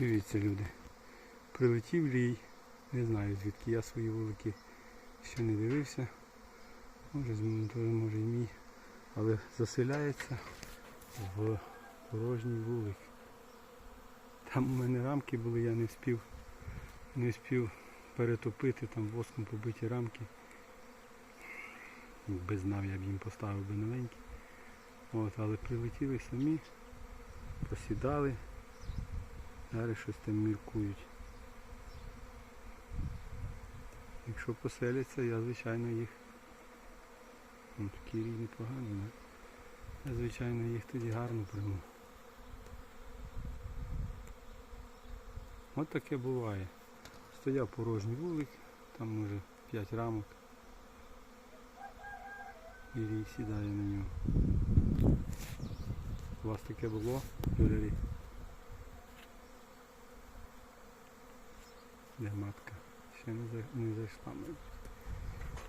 Дивіться, люди. Прилетів лій. Не знаю звідки я свої вулики ще не дивився. Може, з теж може і мій. Але заселяється в порожній вулик. Там у мене рамки були, я не встиг, не встиг перетопити, там воском побиті рамки. Якби знав, я б їм поставив би новенькі. От, але прилетіли самі, посідали, зараз щось там міркують. Якщо поселяться, я звичайно їх. Ну, такі рівні погані? Я звичайно їх тоді гарно прийму. От таке буває. Стояв порожній вулик, там може 5 рамок. І рій сідає на нього. У вас таке було, Юрій? Де матка? Ще не, зайшла, мабуть.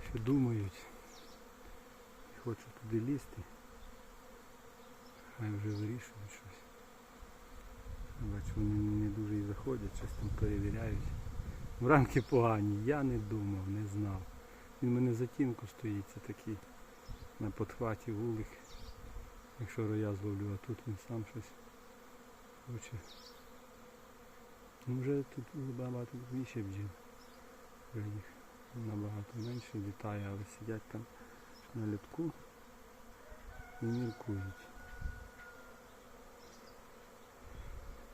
Ще думають. І хочуть туди лізти. Хай вже вирішують щось. Бачу, вони не дуже і заходять, щось там перевіряють. Рамки погані, я не думав, не знав. Він мене за тінку стоїть, це такий на подхваті вулик. Якщо роя зловлю, а тут він сам щось хоче. Вже тут набагато більше бджіл. Вже їх набагато менше літає, але сидять там на літку і міркують.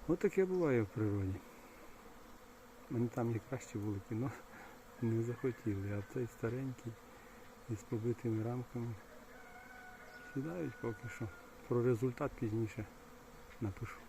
Ось таке буває в природі. У мене там є кращі вулики, але не захотіли, а цей старенький із побитими рамками сідають поки що. Про результат пізніше напишу.